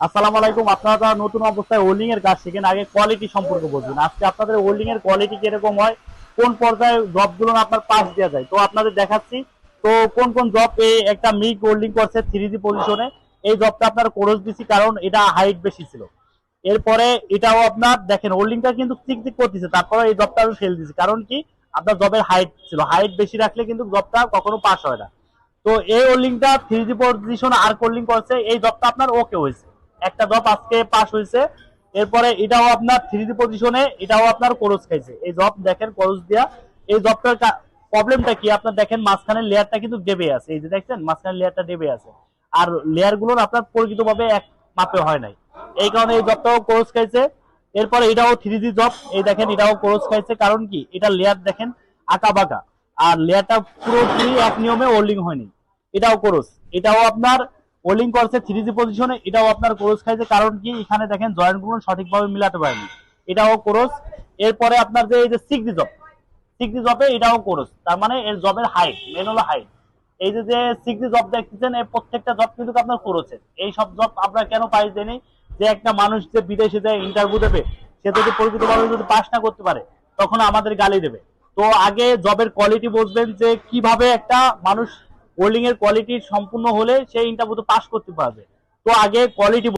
আসসালামু আলাইকুম। আপনারা নতুন অবস্থায় হোল্ডিং এর কাজ শিখেন, আগে কোয়ালিটি সম্পর্কে বুঝবেন আজকে আপনাদের হোল্ডিং এর কোয়ালিটি কীরকম হয়, কোন পর্যায়ে জবগুলো আপনার পাস দেওয়া যায়, তো আপনাদের দেখাচ্ছি। তো কোন কোন জব এই একটা মিগ হোল্ডিং করছে থ্রি জি পজিশনে এই জবটা আপনার কোরস দিছি কারণ এটা হাইট বেশি ছিল। এরপরে এটাও আপনার, দেখেন হোল্ডিংটা কিন্তু ঠিক ঠিক করতেছে, তারপরে এই জবটা আমি ফেল দিছি। কারণ কি? আপনার জবের হাইট ছিল। হাইট বেশি রাখলে কিন্তু জবটা কখনো পাস হয় না। তো এই হোল্ডিংটা থ্রি জি পজিশন আর হোল্ডিং করছে, এই জবটা আপনার ওকে হয়েছে। একটা জব আজকে পাস হয়েছে। এরপরে এটাও আপনার থ্রি জি পজিশনে এটাও আপনার কোরস খাইছে। এই জব দেখেন কোরস দিয়া। এই জবটার প্রবলেমটা কি আপনার দেখেন মাঝখানে লেয়ারটা কিন্তু ডেবে আছে। এই যে দেখছেন মাঝখানে লেয়ারটা ডেবে আছে। আর লেয়ারগুলোর আপনার পরিচিতভাবে এক মাপে হয় নাই। এই কারণে এই জবটাও কোর্স খাইছে। এরপরে এটাও থ্রি জি জব এই দেখেন, এটাও কোর্স খাইছে। কারণ কি? এটা লেয়ার দেখেন আঁকা বাঁকা আর লেয়ারটা পুরোপুরি এক নিয়মে হোল্ডিং হয়নি। এটাও কোর্স এটাও আপনার হোল্ডিং করছে থ্রি জি পজিশনে এটাও আপনার কোর্স খাইছে। কারণ কি? এখানে দেখেন, জয়েন্টগুলো সঠিকভাবে মিলাতে পারেনি। এটাও কোর্স এরপরে আপনার যে, এই যে six G job six G জবে এটাও কোর্স তার মানে এর জবের হাইট মেন হলো হাইট এই যে যে সিক্স জব দেখতেছেন এই প্রত্যেকটা জব কিন্তু আপনার করেছেন এই সব জব আপনার কেন পাই দেনি যে একটা মানুষ যে বিদেশে যায় ইন্টারভিউ দেবে, সে যদি পরিচিতভাবে যদি পাস না করতে পারে, তখন আমাদের গালি দেবে। তো আগে জবের কোয়ালিটি বুঝবেন যে কীভাবে একটা মানুষ হোল্ডিং এর কোয়ালিটি সম্পূর্ণ হলে সেই ইন্টারভিউতে পাস করতে পারবে। তো আগে কোয়ালিটি